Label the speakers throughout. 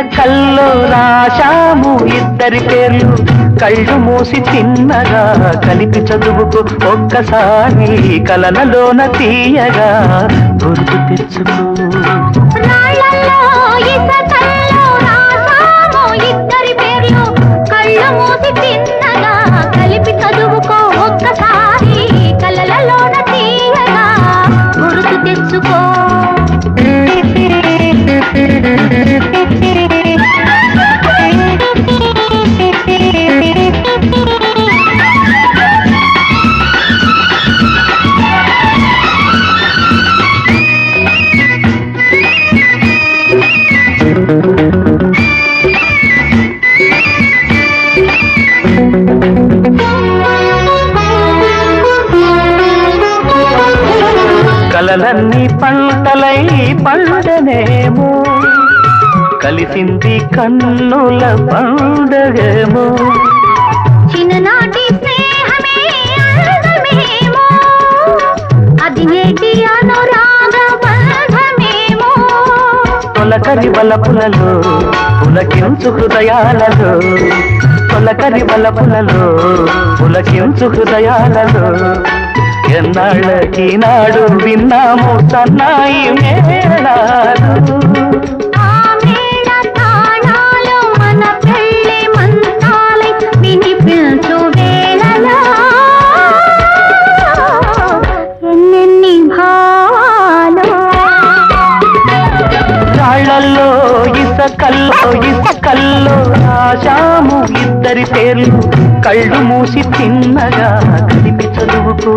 Speaker 1: కల్లో రాశాము ఇద్దరి పేర్లు. కళ్ళు మూసి తిన్నగా కలిపి చదువుకు ఒక్కసారి కలనలోన తీయగా. గుర్తు తెచ్చుకో.
Speaker 2: కలిపి చదువు
Speaker 1: కలలన్నీ పంటలై పండనేమో కలిసింది కన్నుల పండగేమో.
Speaker 2: చిన్ననాటి
Speaker 1: తొలకరి వలపులలో పులకించు హృదయాలలో తొలకరి వలపులలో పులకించు హృదయాలలో. ఎన్నాళ్ళకి నాడు విన్నాము సన్నాయి మేళాలు. రాళ్ళల్లో ఇసకల్లో ఇసకల్లో రాశాము ఇద్దరి పేర్లు. కళ్ళు మూసి తిన్నగా కలిపి చదువుకు.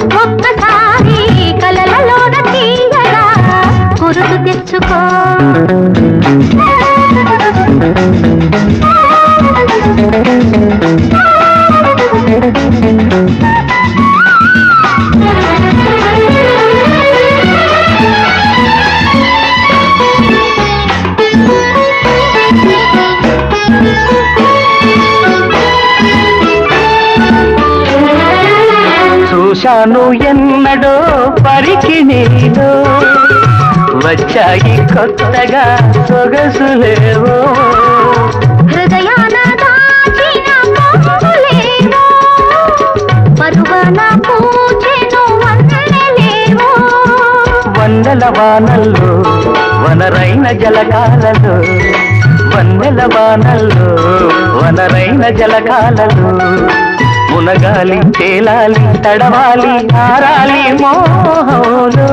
Speaker 2: తెచ్చుకో
Speaker 1: చూశాను ఎన్నడో పరికి నీలో వచ్చాయి కొత్తగా సొగసులేవో
Speaker 2: హృదయాన దాచిన పొంగులేవో పరువన పూచెను వన్నెలేవో
Speaker 1: వందల వానల్లో వనరైన జలకాలలో వందల వానల్లో వనరైన జలకాలలో మునగాలి తేలాలి తడవాలి ఆరాలి మోహంలో.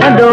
Speaker 1: Fernando.